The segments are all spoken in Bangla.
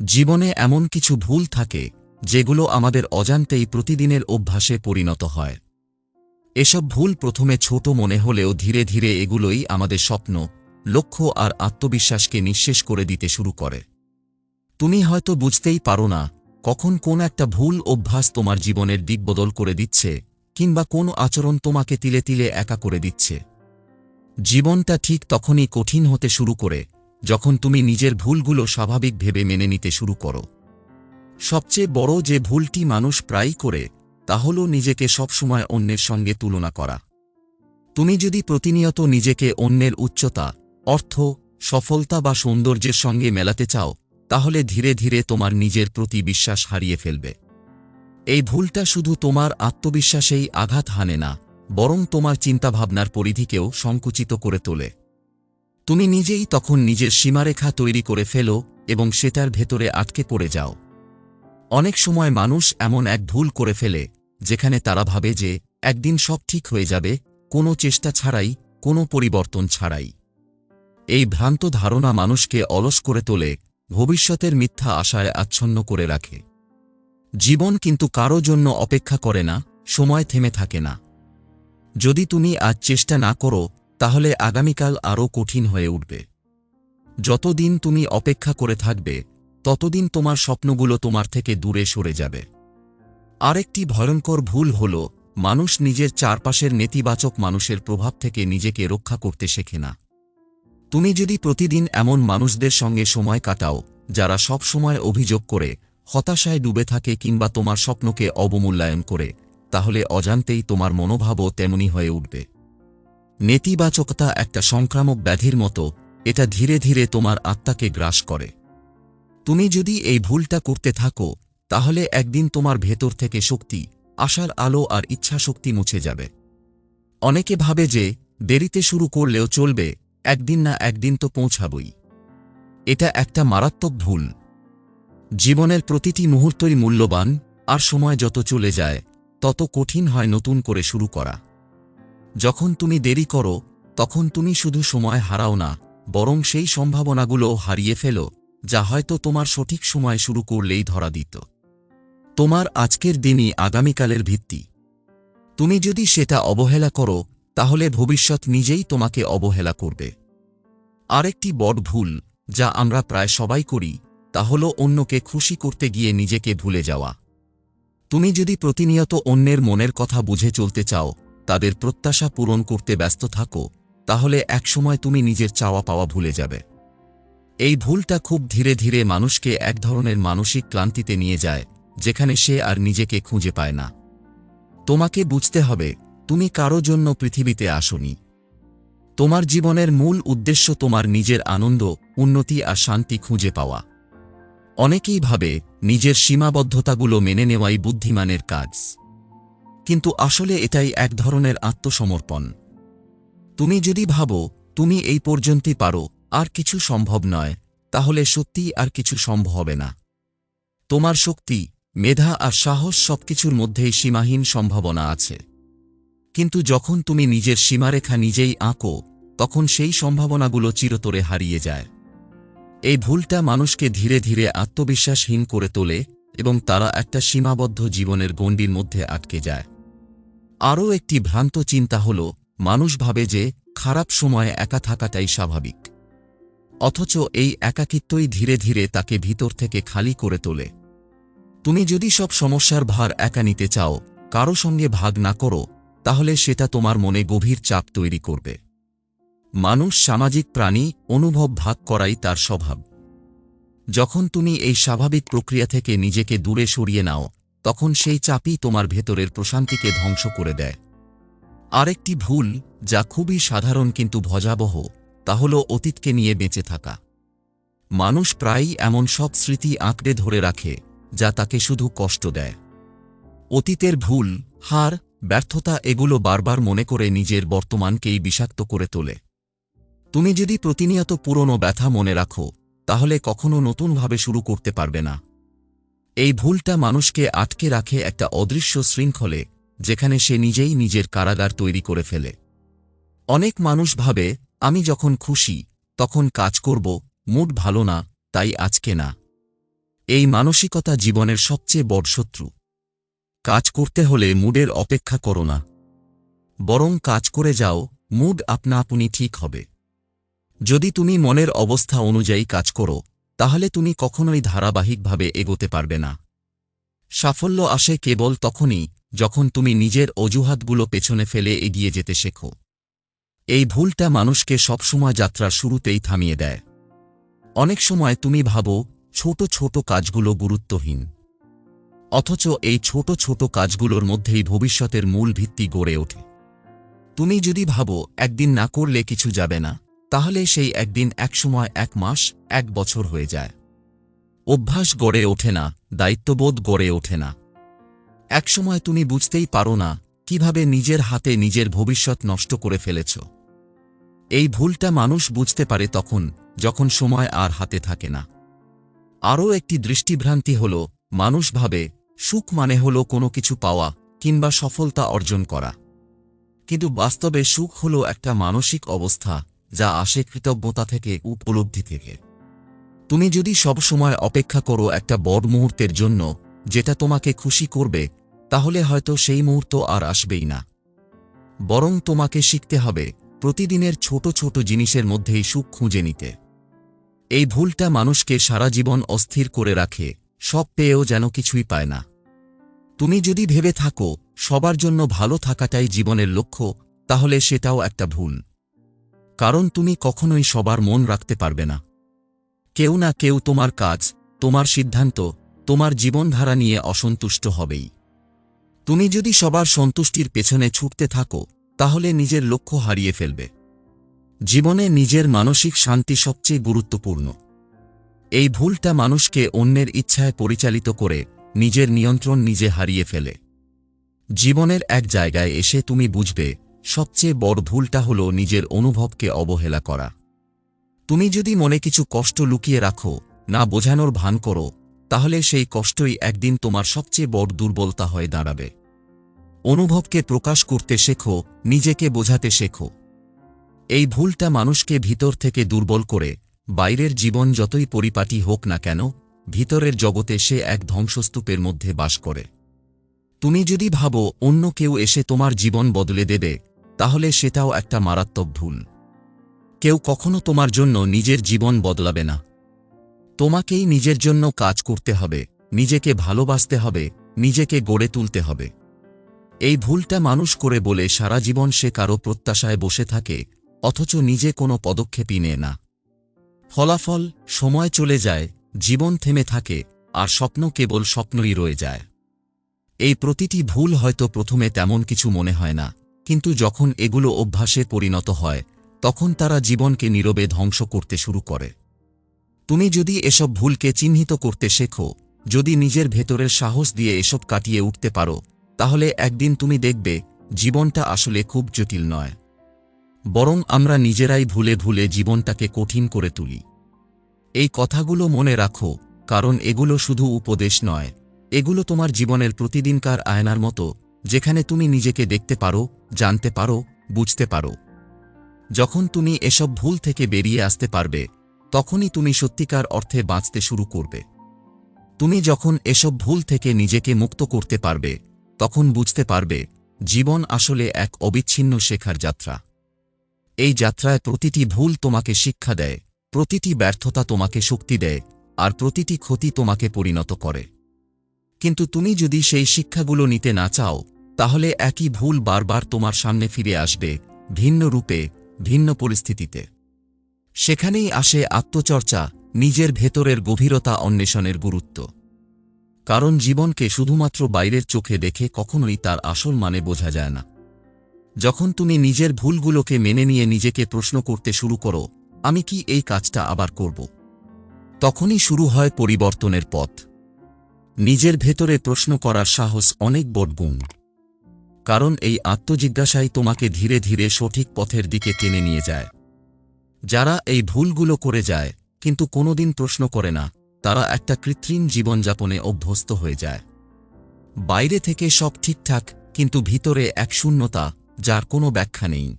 জীবনে এমন কিছু ভুল থাকে, যেগুলো আমাদের অজান্তেই প্রতিদিনের অভ্যাসে পরিণত হয়। এসব ভুল প্রথমে ছোট মনে হলেও ধীরে ধীরে এগুলোই আমাদের স্বপ্ন, লক্ষ্য আর আত্মবিশ্বাসকে নিঃশেষ করে দিতে শুরু করে। তুমি হয়তো বুঝতেই পারো না, কখন কোন একটা ভুল অভ্যাস তোমার জীবনের দিকবদল করে দিচ্ছে, কিংবা কোন আচরণ তোমাকে তিলে তিলে একা করে দিচ্ছে। জীবনটা ঠিক তখনই কঠিন হতে শুরু করে যখন তুমি নিজের ভুলগুলো স্বাভাবিক ভেবে মেনে নিতে শুরু করো। সবচেয়ে বড় যে ভুলটি মানুষ প্রায়ই করে, তা হল নিজেকে সবসময় অন্যের সঙ্গে তুলনা করা। তুমি যদি প্রতিনিয়ত নিজেকে অন্যের উচ্চতা, অর্থ, সফলতা বা সৌন্দর্যের সঙ্গে মেলাতে চাও, তাহলে ধীরে ধীরে তোমার নিজের প্রতি বিশ্বাস হারিয়ে ফেলবে। এই ভুলটা শুধু তোমার আত্মবিশ্বাসেই আঘাত হানে না, বরং তোমার চিন্তাভাবনার পরিধিকেও সংকুচিত করে তোলে। তুমি নিজেই তখন নিজের সীমারেখা তৈরি করে ফেলো এবং সেটার ভেতরে আটকে পড়ে যাও। অনেক সময় মানুষ এমন এক ভুল করে ফেলে, যেখানে তারা ভাবে যে, একদিন সব ঠিক হয়ে যাবে, কোনো চেষ্টা ছাড়াই, কোনো পরিবর্তন ছাড়াই। এই ভ্রান্ত ধারণা মানুষকে অলস করে তোলে, ভবিষ্যতের মিথ্যা আশায় আচ্ছন্ন করে রাখে। জীবন কিন্তু কারও জন্য অপেক্ষা করে না, সময় থেমে থাকে না। যদি তুমি আজ চেষ্টা না করো তাহলে আগামীকাল আরও কঠিন হয়ে উঠবে। যতদিন তুমি অপেক্ষা করে থাকবে, ততদিন তোমার স্বপ্নগুলো তোমার থেকে দূরে সরে যাবে। আরেকটি ভয়ঙ্কর ভুল হল, মানুষ নিজের চারপাশের নেতিবাচক মানুষের প্রভাব থেকে নিজেকে রক্ষা করতে শেখে না। তুমি যদি প্রতিদিন এমন মানুষদের সঙ্গে সময় কাটাও, যারা সব সময় অভিযোগ করে, হতাশায় ডুবে থাকে কিংবা তোমার স্বপ্নকে অবমূল্যায়ন করে, তাহলে অজান্তেই তোমার মনোভাবও তেমনি হয়ে উঠবে। নেতিবাচকতা একটা সংক্রামক ব্যাধির মতো, এটা ধীরে ধীরে তোমার আত্মাকে গ্রাস করে। তুমি যদি এই ভুলটা করতে থাকো, তাহলে একদিন তোমার ভেতর থেকে শক্তি, আশার আলো আর ইচ্ছাশক্তি মুছে যাবে। অনেকে ভাবে যে, দেরিতে শুরু করলেও চলবে, একদিন না একদিন তো পৌঁছাবই। এটা একটা মারাত্মক ভুল। জীবনের প্রতিটি মুহূর্তই মূল্যবান, আর সময় যত চলে যায়, তত কঠিন হয় নতুন করে শুরু করা। যখন তুমি দেরি করো, তখন তুমি শুধু সময় হারাও না, বরং সেই সম্ভাবনাগুলো হারিয়ে ফেলো, যা হয়তো তোমার সঠিক সময় শুরু করলেই ধরা দিত। তোমার আজকের দিনই আগামীকালের ভিত্তি। তুমি যদি সেটা অবহেলা করো, তাহলে ভবিষ্যৎ নিজেই তোমাকে অবহেলা করবে। আরেকটি বড় ভুল, যা আমরা প্রায় সবাই করি, তা হল অন্যকে খুশি করতে গিয়ে নিজেকে ভুলে যাওয়া। তুমি যদি প্রতিনিয়ত অন্যের মনের কথা বুঝে চলতে চাও তাদের প্রত্যাশা পূরণ করতে ব্যস্ত থাকো, তাহলে একসময় তুমি নিজের চাওয়া পাওয়া ভুলে যাবে। এই ভুলটা খুব ধীরে ধীরে মানুষকে এক ধরনের মানসিক ক্লান্তিতে নিয়ে যায়, যেখানে সে আর নিজেকে খুঁজে পায় না। তোমাকে বুঝতে হবে, তুমি কারও জন্য পৃথিবীতে আসনি। তোমার জীবনের মূল উদ্দেশ্য তোমার নিজের আনন্দ, উন্নতি আর শান্তি খুঁজে পাওয়া। অনেকেই ভাবে, নিজের সীমাবদ্ধতাগুলো মেনে নেওয়াই বুদ্ধিমানের কাজ। কিন্তু আসলে এটাই এক ধরনের আত্মসমর্পণ। তুমি যদি ভাবো, তুমি এই পর্যন্তই পারো, আর কিছু সম্ভব নয়, তাহলে সত্যিই আর কিছু সম্ভব হবে না। তোমার শক্তি, মেধা আর সাহস সবকিছুর মধ্যেই সীমাহীন সম্ভাবনা আছে। কিন্তু যখন তুমি নিজের সীমারেখা নিজেই আঁকো, তখন সেই সম্ভাবনাগুলো চিরতরে হারিয়ে যায়। এই ভুলটা মানুষকে ধীরে ধীরে আত্মবিশ্বাসহীন করে তোলে এবং তারা একটা সীমাবদ্ধ জীবনের গণ্ডির মধ্যে আটকে যায়। আরও একটি ভ্রান্ত চিন্তা হল, মানুষ ভাবে যে, খারাপ সময়ে একা থাকাটাই স্বাভাবিক। অথচ এই একাকিত্বই ধীরে ধীরে তাকে ভিতর থেকে খালি করে তোলে। তুমি যদি সব সমস্যার ভার একা নিতে চাও, কারও সঙ্গে ভাগ না করো, তাহলে সেটা তোমার মনে গভীর চাপ তৈরি করবে। মানুষ সামাজিক প্রাণী, অনুভব ভাগ করাই তার স্বভাব। যখন তুমি এই স্বাভাবিক প্রক্রিয়া থেকে নিজেকে দূরে সরিয়ে নাও তখন সেই চাপই তোমার ভেতরের প্রশান্তিকে ধ্বংস করে দেয়। আরেকটি ভুল, যা খুবই সাধারণ কিন্তু ভজাবহ তা হল অতীতকে নিয়ে বেঁচে থাকা। মানুষ প্রায়ই এমন সব স্মৃতি আঁকড়ে ধরে রাখে, যা তাকে শুধু কষ্ট দেয়। অতীতের ভুল, হার, ব্যর্থতা এগুলো বারবার মনে করে নিজের বর্তমানকেই বিষাক্ত করে তোলে। তুমি যদি প্রতিনিয়ত পুরনো ব্যথা মনে রাখো, তাহলে কখনো নতুনভাবে শুরু করতে পারবে না। এই ভুলটা মানুষকে আটকে রাখে একটা অদৃশ্য শৃঙ্খলে, যেখানে সে নিজেই নিজের কারাগার তৈরি করে ফেলে। অনেক মানুষ ভাবে, আমি যখন খুশি, তখন কাজ করব, মুড ভালো না, তাই আজকে না। এই মানসিকতা জীবনের সবচেয়ে বড় শত্রু। কাজ করতে হলে মুডের অপেক্ষা করো না। বরং কাজ করে যাও, মুড আপনা আপনি ঠিক হবে। যদি তুমি মনের অবস্থা অনুযায়ী কাজ করো তাহলে তুমি কখনোই ধারাবাহিকভাবে এগোতে পারবে না। সাফল্য আসে কেবল তখনই যখন তুমি নিজের অজুহাতগুলো পেছনে ফেলে এগিয়ে যেতে শেখো। এই ভুলটা মানুষকে সবসময় যাত্রার শুরুতেই থামিয়ে দেয়। অনেক সময় তুমি ভাবো, ছোট ছোট কাজগুলো গুরুত্বহীন। অথচ এই ছোট ছোট কাজগুলোর মধ্যেই ভবিষ্যতের মূল ভিত্তি গড়ে ওঠে। তুমি যদি ভাবো, একদিন না করলে কিছু যাবে না। তাহলে সেই একদিন একসময় এক মাস, এক বছর হয়ে যায়। অভ্যাস গড়ে ওঠে না, দায়িত্ববোধ গড়ে ওঠে না। একসময় তুমি বুঝতেই পারো না, কীভাবে নিজের হাতে নিজের ভবিষ্যৎ নষ্ট করে ফেলেছ। এই ভুলটা মানুষ বুঝতে পারে তখন, যখন সময় আর হাতে থাকে না। আরও একটি দৃষ্টিভ্রান্তি হল, মানুষ ভাবে, সুখ মানে হল কোনো কিছু পাওয়া, কিংবা সফলতা অর্জন করা। কিন্তু বাস্তবে সুখ হল একটা মানসিক অবস্থা যা আসে কৃতজ্ঞতা থেকে, উপলব্ধি থেকে। তুমি যদি সব সময় অপেক্ষা করো একটা বড় মুহূর্তের জন্য, যেটা তোমাকে খুশি করবে, তাহলে হয়তো সেই মুহূর্ত আর আসবেই না। বরং তোমাকে শিখতে হবে, প্রতিদিনের ছোট ছোট জিনিসের মধ্যেই সুখ খুঁজে নিতে। এই ভুলটা মানুষকে সারা জীবন অস্থির করে রাখে, সব পেয়েও যেন কিছুই পায় না। তুমি যদি ভেবে থাকো, সবার জন্য ভালো থাকাটাই জীবনের লক্ষ্য, তাহলে সেটাও একটা ভুল। কারণ তুমি কখনোই সবার মন রাখতে পারবে না। কেউ না কেউ তোমার কাজ, তোমার সিদ্ধান্ত, তোমার জীবনধারা নিয়ে অসন্তুষ্ট হবেই। তুমি যদি সবার সন্তুষ্টির পেছনে ছুটতে থাকো, তাহলে নিজের লক্ষ্য হারিয়ে ফেলবে। জীবনে নিজের মানসিক শান্তি সবচেয়ে গুরুত্বপূর্ণ। এই ভুলটা মানুষকে অন্যের ইচ্ছায় পরিচালিত করে নিজের নিয়ন্ত্রণ নিজে হারিয়ে ফেলে। জীবনের এক জায়গায় এসে তুমি বুঝবে সবচেয়ে বড় ভুলটা হল নিজের অনুভবকে অবহেলা করা। তুমি যদি মনে কিছু কষ্ট লুকিয়ে রাখো, না বোঝানোর ভান করো, তাহলে সেই কষ্টই একদিন তোমার সবচেয়ে বড় দুর্বলতা হয়ে দাঁড়াবে। অনুভবকে প্রকাশ করতে শেখো, নিজেকে বোঝাতে শেখো। এই ভুলটা মানুষকে ভিতর থেকে দুর্বল করে, বাইরের জীবন যতই পরিপাটি হোক না কেন, ভিতরের জগতে সে এক ধ্বংসস্তূপের মধ্যে বাস করে। তুমি যদি ভাবো অন্য কেউ এসে তোমার জীবন বদলে দেবে তাহলে সেটাও একটা মারাত্মক ভুল। কেউ কখনো তোমার জন্য নিজের জীবন বদলাবে না। তোমাকেই নিজের জন্য কাজ করতে হবে, নিজেকে ভালোবাসতে হবে, নিজেকে গড়ে তুলতে হবে। এই ভুলটা মানুষ করে বলে সারা জীবন সে কারও প্রত্যাশায় বসে থাকে, অথচ নিজে কোনো পদক্ষেপই নেয় না। ফলাফল সময় চলে যায়, জীবন থেমে থাকে, আর স্বপ্ন কেবল স্বপ্নই রয়ে যায়। এই প্রতিটি ভুল হয়তো প্রথমে তেমন কিছু মনে হয় না কিন্তু যখন এগুলো অভ্যাসে পরিণত হয়, তখন তারা জীবনকে নীরবে ধ্বংস করতে শুরু করে। তুমি যদি এসব ভুলকে চিহ্নিত করতে শেখো, যদি নিজের ভেতরের সাহস দিয়ে এসব কাটিয়ে উঠতে পারো, তাহলে একদিন তুমি দেখবে, জীবনটা আসলে খুব জটিল নয়। বরং আমরা নিজেরাই ভুলে ভুলে জীবনটাকে কঠিন করে তুলি। এই কথাগুলো মনে রাখো, কারণ এগুলো শুধু উপদেশ নয়। এগুলো তোমার জীবনের প্রতিদিনকার আয়নার মতো যেখানে তুমি নিজেকে দেখতে পারো, জানতে পারো, বুঝতে পারো। যখন তুমি এসব ভুল থেকে বেরিয়ে আসতে পারবে, তখনই তুমি সত্যিকার অর্থে বাঁচতে শুরু করবে। তুমি যখন এসব ভুল থেকে নিজেকে মুক্ত করতে পারবে, তখন বুঝতে পারবে, জীবন আসলে এক অবিচ্ছিন্ন শেখার যাত্রা। এই যাত্রায় প্রতিটি ভুল তোমাকে শিক্ষা দেয়, প্রতিটি ব্যর্থতা তোমাকে শক্তি দেয়, আর প্রতিটি ক্ষতি তোমাকে পরিণত করে। কিন্তু তুমি যদি সেই শিক্ষাগুলো নিতে না চাও তাহলে একই ভুল বারবার তোমার সামনে ফিরে আসবে, ভিন্ন রূপে, ভিন্ন পরিস্থিতিতে। সেখানেই আসে আত্মচর্চা, নিজের ভেতরের গভীরতা অন্বেষণের গুরুত্ব। কারণ জীবনকে শুধুমাত্র বাইরের চোখে দেখে কখনোই তার আসল মানে বোঝা যায় না। যখন তুমি নিজের ভুলগুলোকে মেনে নিয়ে নিজেকে প্রশ্ন করতে শুরু করো, আমি কি এই কাজটা আবার করব? তখনই শুরু হয় পরিবর্তনের পথ। নিজের ভেতরে প্রশ্ন করার সাহস অনেক বড় গুণ। কারণ এই আত্মজিজ্ঞাসাই তোমাকে ধীরে ধীরে সঠিক পথের দিকে টেনে নিয়ে যায়। যারা এই ভুলগুলো করে যায়, কিন্তু কোনোদিন প্রশ্ন করে না, তারা একটা কৃত্রিম জীবনযাপনে অভ্যস্ত হয়ে যায়। বাইরে থেকে সব ঠিকঠাক, কিন্তু ভিতরে এক শূন্যতা, যার কোনো ব্যাখ্যা নেই।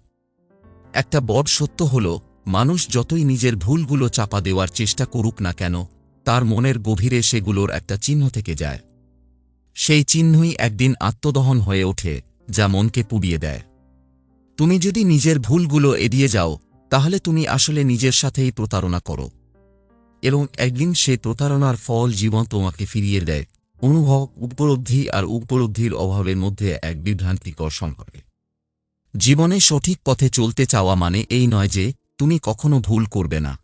একটা বড় সত্য হল, মানুষ যতই নিজের ভুলগুলো চাপা দেওয়ার চেষ্টা করুক না কেন, তার মনের গভীরে সেগুলোর একটা চিহ্ন থেকে যায়। সেই চিহ্নই একদিন আত্মদহন হয়ে ওঠে যা মনকে পুড়িয়ে দেয়। তুমি যদি নিজের ভুলগুলো এড়িয়ে যাও, তাহলে তুমি আসলে নিজের সাথেই প্রতারণা করো। এবং একদিন সে প্রতারণার ফল জীবন তোমাকে ফিরিয়ে দেয়। অনুভব, উপলব্ধি আর উপলব্ধির অভাবের মধ্যে এক বিভ্রান্তিকর সম্পর্কে জীবনে সঠিক পথে চলতে চাওয়া মানে এই নয় যে, তুমি কখনো ভুল করবে না।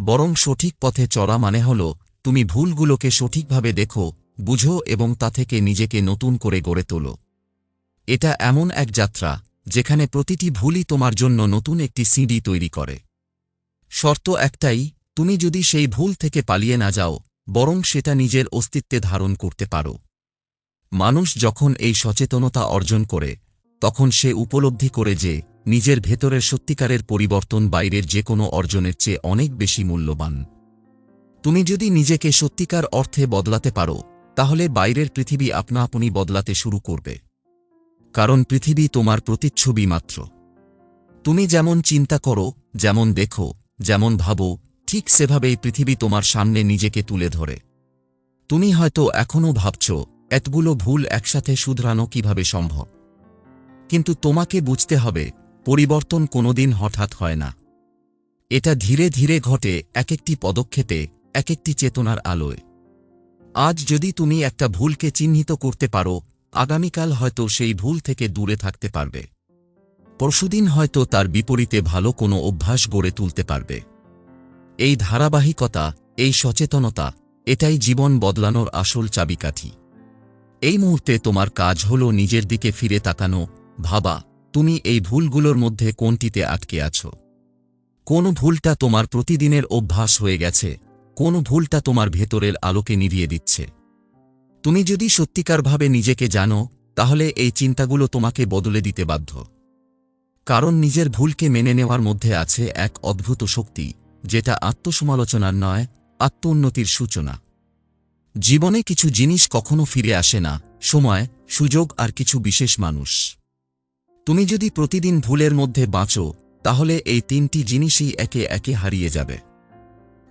বরং সঠিক পথে চড়া মানে হল, তুমি ভুলগুলোকে সঠিকভাবে দেখো, বুঝো এবং তা থেকে নিজেকে নতুন করে গড়ে তোলো। এটা এমন এক যাত্রা, যেখানে প্রতিটি ভুলই তোমার জন্য নতুন একটি সিডি তৈরি করে। শর্ত একটাই, তুমি যদি সেই ভুল থেকে পালিয়ে না যাও, বরং সেটা নিজের অস্তিত্বে ধারণ করতে পারো। মানুষ যখন এই সচেতনতা অর্জন করে, তখন সে উপলব্ধি করে যে, নিজের ভেতরের সত্যিকারের পরিবর্তন বাইরের যে কোনো অর্জনের চেয়ে অনেক বেশি মূল্যবান। তুমি যদি নিজেকে সত্যিকার অর্থে বদলাতে পারো, তাহলে বাইরের পৃথিবী আপনা আপনি বদলাতে শুরু করবে। কারণ পৃথিবী তোমার প্রতিচ্ছবি মাত্র। তুমি যেমন চিন্তা করো, যেমন দেখো, যেমন ভাবো, ঠিক সেভাবেই পৃথিবী তোমার সামনে নিজেকে তুলে ধরে। তুমি হয়তো এখনও ভাবছ, এতগুলো ভুল একসাথে শুধরানো কীভাবে সম্ভব? কিন্তু তোমাকে বুঝতে হবে, পরিবর্তন কোনোদিন হঠাৎ হয় না। এটা ধীরে ধীরে ঘটে এক একটি পদক্ষেপে এক একটি চেতনার আলোয়। আজ যদি তুমি একটা ভুলকে চিহ্নিত করতে পারো আগামীকাল হয়তো সেই ভুল থেকে দূরে থাকতে পারবে। পরশুদিন হয়তো তার বিপরীতে ভালো কোনো অভ্যাস গড়ে তুলতে পারবে। এই ধারাবাহিকতা, এই সচেতনতা, এটাই জীবন বদলানোর আসল চাবিকাঠি। এই মুহূর্তে তোমার কাজ হল নিজের দিকে ফিরে তাকানো, ভাবা, তুমি এই ভুলগুলোর মধ্যে কোনটিতে আটকে আছো? কোন ভুলটা তোমার প্রতিদিনের অভ্যাস হয়ে গেছে? কোন ভুলটা তোমার ভেতরের আলোকে নিভিয়ে দিচ্ছে? তুমি যদি সত্যিকারভাবে নিজেকে জানো, তাহলে এই চিন্তাগুলো তোমাকে বদলে দিতে বাধ্য। কারণ নিজের ভুলকে মেনে নেওয়ার মধ্যে আছে এক অদ্ভুত শক্তি, যেটা আত্মসমালোচনার নয় আত্ম উন্নতির সূচনা। জীবনে কিছু জিনিস কখনো ফিরে আসে না, সময়, সুযোগ আর কিছু বিশেষ মানুষ। তুমি যদি প্রতিদিন ভুলের মধ্যে বাঁচো, তাহলে এই তিনটি জিনিসই একে একে হারিয়ে যাবে।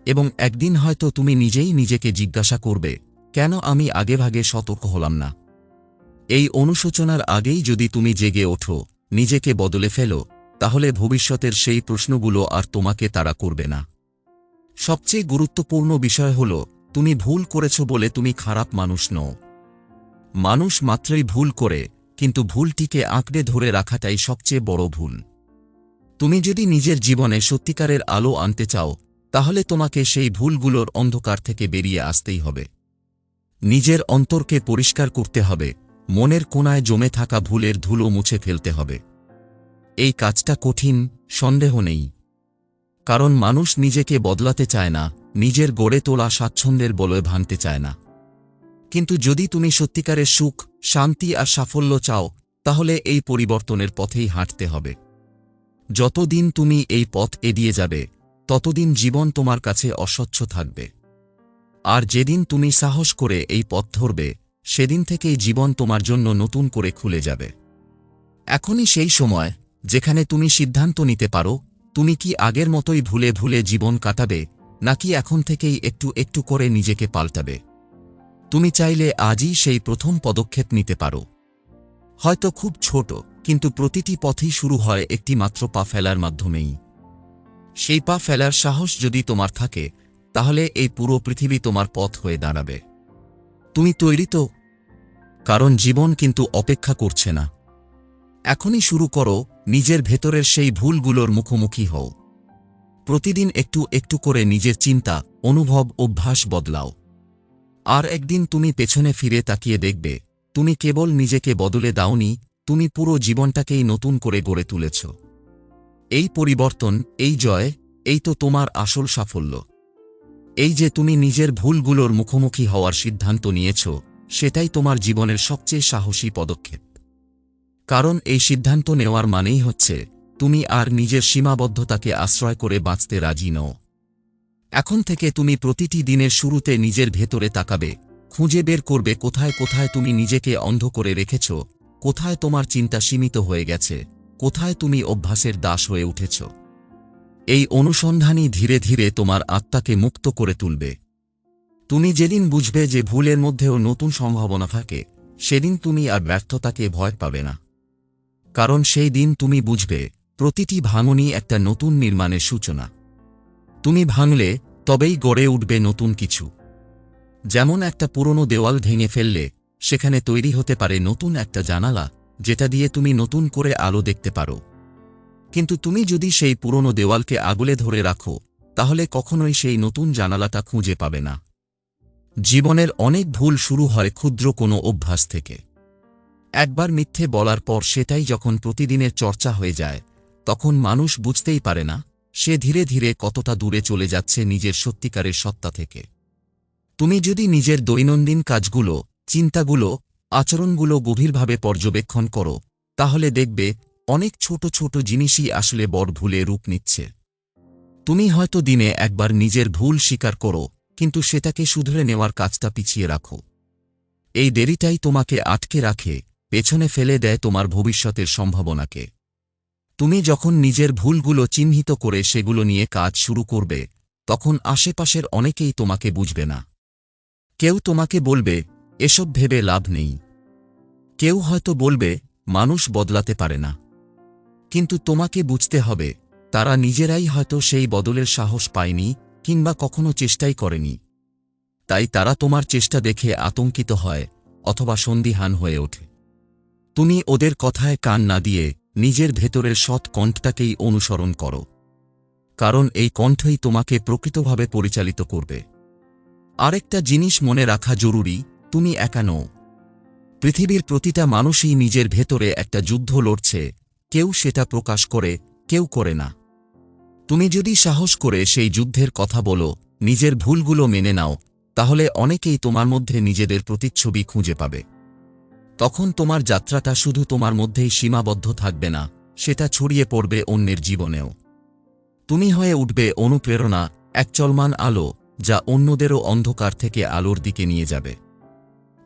এবং একদিন হয়তো তুমি নিজেই নিজেকে জিজ্ঞাসা করবে কেন আমি আগেভাগে সতর্ক হলাম না? এই অনুশোচনার আগেই যদি তুমি জেগে ওঠো, নিজেকে বদলে ফেলো, তাহলে ভবিষ্যতের সেই প্রশ্নগুলো আর তোমাকে তারা করবে না। সবচেয়ে গুরুত্বপূর্ণ বিষয় হল, তুমি ভুল করেছ বলে তুমি খারাপ মানুষ নও। মানুষ মাত্রই ভুল করে, কিন্তু ভুলটিকে আঁকড়ে ধরে রাখাটাই সবচেয়ে বড় ভুল। তুমি যদি নিজের জীবনে সত্যিকারের আলো আনতে চাও, তাহলে তোমাকে সেই ভুলগুলোর অন্ধকার থেকে বেরিয়ে আসতেই হবে। নিজের অন্তরকে পরিষ্কার করতে হবে, মনের কোনায় জমে থাকা ভুলের ধুলো মুছে ফেলতে হবে। এই কাজটা কঠিন, সন্দেহ নেই। কারণ মানুষ নিজেকে বদলাতে চায় না, নিজের গড়ে তোলা স্বাচ্ছন্দ্যের বলয় ভাঙতে চায় না। কিন্তু যদি তুমি সত্যিকারের সুখ, শান্তি আর সাফল্য চাও, তাহলে এই পরিবর্তনের পথেই হাঁটতে হবে। যতদিন তুমি এই পথ এড়িয়ে যাবে, ততদিন জীবন তোমার কাছে অস্বচ্ছ থাকবে। আর যেদিন তুমি সাহস করে এই পথ ধরবে, সেদিন থেকেই জীবন তোমার জন্য নতুন করে খুলে যাবে। এখনই সেই সময়, যেখানে তুমি সিদ্ধান্ত নিতে পারো, তুমি কি আগের মতোই ভুলে ভুলে জীবন কাটাবে, নাকি এখন থেকেই একটু একটু করে নিজেকে পাল্টাবে? তুমি চাইলে আজই সেই প্রথম পদক্ষেপ নিতে পারো। হয়তো খুব ছোট, কিন্তু প্রতিটি পথই শুরু হয় একটি মাত্র পা ফেলার মাধ্যমেই। সেই পা ফেলার সাহস যদি তোমার থাকে তাহলে এই পুরো পৃথিবী তোমার পথ হয়ে দাঁড়াবে। তুমি তৈরি তো, কারণ জীবন কিন্তু অপেক্ষা করছে না। এখনই শুরু করো নিজের ভেতরের সেই ভুলগুলোর মুখোমুখি হও। প্রতিদিন একটু একটু করে নিজের চিন্তা, অনুভব, অভ্যাস বদলাও। আর একদিন তুমি পেছনে ফিরে তাকিয়ে দেখবে, তুমি কেবল নিজেকে বদলে দাওনি, তুমি পুরো জীবনটাকেই নতুন করে গড়ে তুলেছ। এই পরিবর্তন, এই জয়, এই তো তোমার আসল সাফল্য। এই যে তুমি নিজের ভুলগুলোর মুখোমুখি হওয়ার সিদ্ধান্ত নিয়েছ, সেটাই তোমার জীবনের সবচেয়ে সাহসী পদক্ষেপ। কারণ এই সিদ্ধান্ত নেওয়ার মানেই হচ্ছে, তুমি আর নিজের সীমাবদ্ধতাকে আশ্রয় করে বাঁচতে রাজি নও। এখন থেকে তুমি প্রতিটি দিনের শুরুতে নিজের ভেতরে তাকাবে, খুঁজে বের করবে কোথায় কোথায় তুমি নিজেকে অন্ধ করে রেখেছ, কোথায় তোমার চিন্তা সীমিত হয়ে গেছে, কোথায় তুমি অভ্যাসের দাস হয়ে উঠেছ। এই অনুসন্ধানই ধীরে ধীরে তোমার আত্মাকে মুক্ত করে তুলবে। তুমি যেদিন বুঝবে যে ভুলের মধ্যেও নতুন সম্ভাবনা থাকে, সেদিন তুমি আর ব্যর্থতাকে ভয় পাবে না। কারণ সেই দিন তুমি বুঝবে, প্রতিটি ভাঙনই একটা নতুন নির্মাণের সূচনা। তুমি ভাঙলে, তবেই গড়ে উঠবে নতুন কিছু। যেমন একটা পুরনো দেওয়াল ভেঙে ফেললে, সেখানে তৈরি হতে পারে নতুন একটা জানালা, যেটা দিয়ে তুমি নতুন করে আলো দেখতে পারো। কিন্তু তুমি যদি সেই পুরনো দেওয়ালকে আগলে ধরে রাখো, তাহলে কখনোই সেই নতুন জানালাটা খুঁজে পাবে না। জীবনের অনেক ভুল শুরু হয় ক্ষুদ্র কোনো অভ্যাস থেকে। একবার মিথ্যে বলার পর সেটাই যখন প্রতিদিনের চর্চা হয়ে যায়, তখন মানুষ বুঝতেই পারে না, সে ধীরে ধীরে কতটা দূরে চলে যাচ্ছে নিজের সত্যিকারের সত্তা থেকে। তুমি যদি নিজের দৈনন্দিন কাজগুলো, চিন্তাগুলো, আচরণগুলো গভীরভাবে পর্যবেক্ষণ করো, তাহলে দেখবে অনেক ছোট ছোট জিনিসই আসলে বড় ভুলে রূপ নিচ্ছে। তুমি হয়তো দিনে একবার নিজের ভুল স্বীকার করো, কিন্তু সেটাকে শুধরে নেওয়ার কাজটা পিছিয়ে রাখো। এই দেরিটাই তোমাকে আটকে রাখে, পেছনে ফেলে দেয় তোমার ভবিষ্যতের সম্ভাবনাকে। তুমি যখন নিজের ভুলগুলো চিহ্নিত করে সেগুলো নিয়ে কাজ শুরু করবে, তখন আশেপাশের অনেকেই তোমাকে বুঝবে না। কেউ তোমাকে বলবে, এসব ভেবে লাভ নেই। কেউ হয়তো বলবে, মানুষ বদলাতে পারে না। কিন্তু তোমাকে বুঝতে হবে, তারা নিজেরাই হয়তো সেই বদলের সাহস পায়নি, কিংবা কখনো চেষ্টাই করেনি। তাই তারা তোমার চেষ্টা দেখে আতঙ্কিত হয়, অথবা সন্দিহান হয়ে ওঠে। তুমি ওদের কথায় কান না দিয়ে নিজের ভেতরের সৎ কণ্ঠটাকেই অনুসরণ করো। কারণ এই কণ্ঠই তোমাকে প্রকৃতভাবে পরিচালিত করবে। আরেকটা জিনিস মনে রাখা জরুরি, তুমি একা নও। পৃথিবীর প্রতিটা মানুষই নিজের ভেতরে একটা যুদ্ধ লড়ছে কেউ সেটা প্রকাশ করে, কেউ করে না। তুমি যদি সাহস করে সেই যুদ্ধের কথা বলো, নিজের ভুলগুলো মেনে নাও, তাহলে অনেকেই তোমার মধ্যে নিজেদের প্রতিচ্ছবি খুঁজে পাবে। তখন তোমার যাত্রাটা শুধু তোমার মধ্যেই সীমাবদ্ধ থাকবে না, সেটা ছড়িয়ে পড়বে অন্যের জীবনেও। তুমি হয়ে উঠবে অনুপ্রেরণা, এক চলমান আলো, যা অন্যদেরও অন্ধকার থেকে আলোর দিকে নিয়ে যাবে।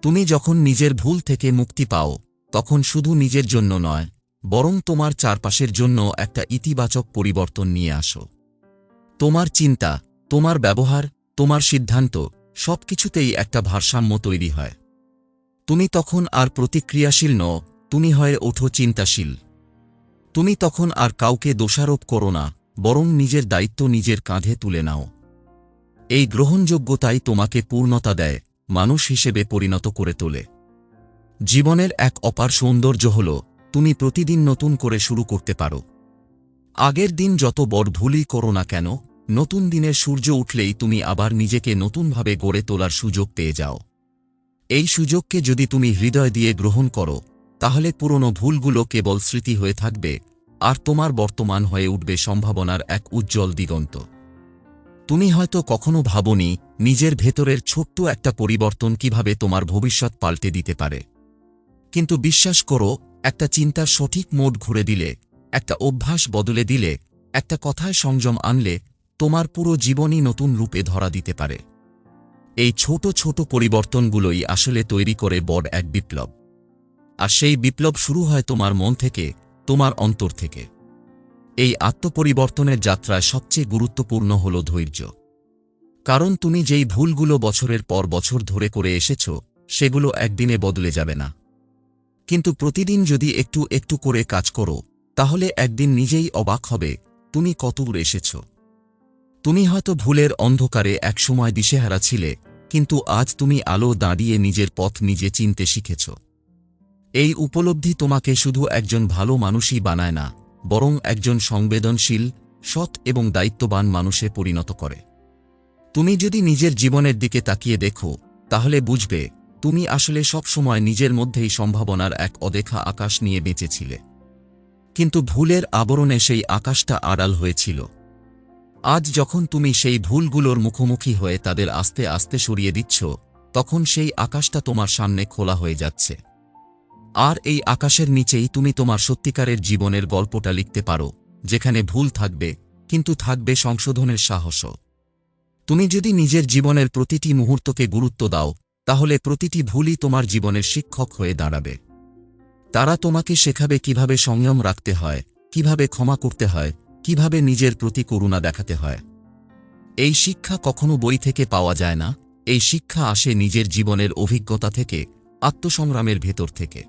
তুমি যখন নিজের ভুল থেকে মুক্তি পাও, তখন শুধু নিজের জন্য নয় বরং তোমার চারপাশের জন্য একটা ইতিবাচক পরিবর্তন নিয়ে আসো। তোমার চিন্তা, তোমার ব্যবহার, তোমার সিদ্ধান্ত সবকিছুতেই একটা ভারসাম্য তৈরি হয়। তুমি তখন আর প্রতিক্রিয়াশীল ন তুমি হয়ে ওঠো চিন্তাশীল। তুমি তখন আর কাউকে দোষারোপ করো না, বরং নিজের দায়িত্ব নিজের কাঁধে তুলে নাও। এই গ্রহণযোগ্যতাই তোমাকে পূর্ণতা দেয়, মানুষ হিসেবে পরিণত করে তোলে। জীবনের এক অপার সৌন্দর্য হল তুমি প্রতিদিন নতুন করে শুরু করতে পারো। আগের দিন যত বড় ভুলই করো না কেন, নতুন দিনের সূর্য উঠলেই তুমি আবার নিজেকে নতুনভাবে গড়ে তোলার সুযোগ পেয়ে যাও। এই সুযোগকে যদি তুমি হৃদয় দিয়ে গ্রহণ করো, তাহলে পুরনো ভুলগুলো কেবল স্মৃতি হয়ে থাকবে, আর তোমার বর্তমান হয়ে উঠবে সম্ভাবনার এক উজ্জ্বল দিগন্ত। তুমি হয়তো কখনো ভাবনি, নিজের ভেতরের ছোট্ট একটা পরিবর্তন কীভাবে তোমার ভবিষ্যৎ পাল্টে দিতে পারে। কিন্তু বিশ্বাস করো একটা চিন্তার সঠিক মোড ঘুরে দিলে, একটা অভ্যাস বদলে দিলে, একটা কথায় সংযম আনলে তোমার পুরো জীবনই নতুন রূপে ধরা দিতে পারে। এই ছোট ছোট পরিবর্তনগুলোই আসলে তৈরি করে বড় এক বিপ্লব। আর সেই বিপ্লব শুরু হয় তোমার মন থেকে, তোমার অন্তর থেকে। এই আত্মপরিবর্তনের যাত্রায় সবচেয়ে গুরুত্বপূর্ণ হল ধৈর্য। কারণ তুমি যেই ভুলগুলো বছরের পর বছর ধরে করে এসেছ, সেগুলো একদিনে বদলে যাবে না। কিন্তু প্রতিদিন যদি একটু একটু করে কাজ করো, তাহলে একদিন নিজেই অবাক হবে, তুমি কতদূর এসেছ। তুমি হয়তো ভুলের অন্ধকারে একসময় দিশেহারা ছিলে, কিন্তু আজ তুমি আলো দাঁড়িয়ে নিজের পথ নিজে চিনতে শিখেছ। এই উপলব্ধি তোমাকে শুধু একজন ভালো মানুষই বানায় না, বরং একজন সংবেদনশীল, সৎ এবং দায়িত্ববান মানুষে পরিণত করে। তুমি যদি নিজের জীবনের দিকে তাকিয়ে দেখো, তাহলে বুঝবে তুমি আসলে সবসময় নিজের মধ্যেই সম্ভাবনার এক অদেখা আকাশ নিয়ে বেঁচেছিলে। কিন্তু ভুলের আবরণে সেই আকাশটা আড়াল হয়েছিল। আজ যখন তুমি সেই ভুলগুলোর মুখোমুখি হয়ে তাদের আস্তে আস্তে সরিয়ে দিচ্ছ, তখন সেই আকাশটা তোমার সামনে খোলা হয়ে যাচ্ছে। আর এই আকাশের নিচেই তুমি তোমার সত্যিকারের জীবনের গল্পটা লিখতে পারো, যেখানে ভুল থাকবে, কিন্তু থাকবে সংশোধনের সাহসও। তুমি যদি নিজের জীবনের প্রতিটি মুহূর্তকে গুরুত্ব দাও তাহলে প্রতিটি ভুলই তোমার জীবনের শিক্ষক হয়ে দাঁড়াবে। তারা তোমাকে শেখাবে কীভাবে সংযম রাখতে হয়, কীভাবে ক্ষমা করতে হয়, কীভাবে নিজের প্রতি করুণা দেখাতে হয়। এই শিক্ষা কখনো বই থেকে পাওয়া যায় না, এই শিক্ষা আসে নিজের জীবনের অভিজ্ঞতা থেকে, আত্মসংগ্রামের ভেতর থেকে।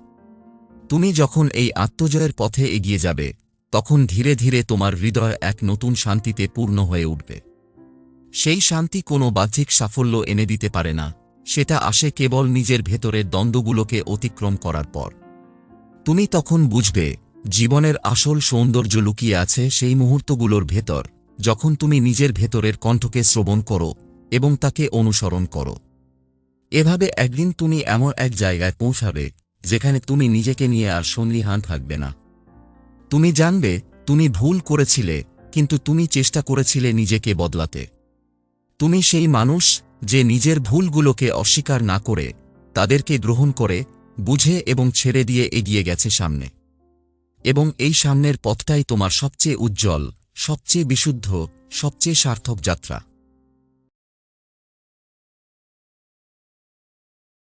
তুমি যখন এই আত্মজয়ের পথে এগিয়ে যাবে, তখন ধীরে ধীরে তোমার হৃদয় এক নতুন শান্তিতে পূর্ণ হয়ে উঠবে। সেই শান্তি কোনো বাহ্যিক সাফল্য এনে দিতে পারে না সেটা আসে কেবল নিজের ভেতরের দ্বন্দ্বগুলোকে অতিক্রম করার পর। তুমি তখন বুঝবে, জীবনের আসল সৌন্দর্য লুকিয়ে আছে সেই মুহূর্তগুলোর ভেতর, যখন তুমি নিজের ভেতরের কণ্ঠকে শ্রবণ করো এবং তাকে অনুসরণ করো। এভাবে একদিন তুমি এমন এক জায়গায় পৌঁছাবে, যেখানে তুমি নিজেকে নিয়ে আর সন্দিহান থাকবে না। তুমি জানবে, তুমি ভুল করেছিলে, কিন্তু তুমি চেষ্টা করেছিলে নিজেকে বদলাতে। তুমি সেই মানুষ যে নিজের ভুলগুলোকে অস্বীকার না করে তাদেরকে গ্রহণ করে, বুঝে এবং ছেড়ে দিয়ে এগিয়ে গেছে সামনে। এবং এই সামনের পথটাই তোমার সবচেয়ে উজ্জ্বল, সবচেয়ে বিশুদ্ধ, সবচেয়ে সার্থক যাত্রা।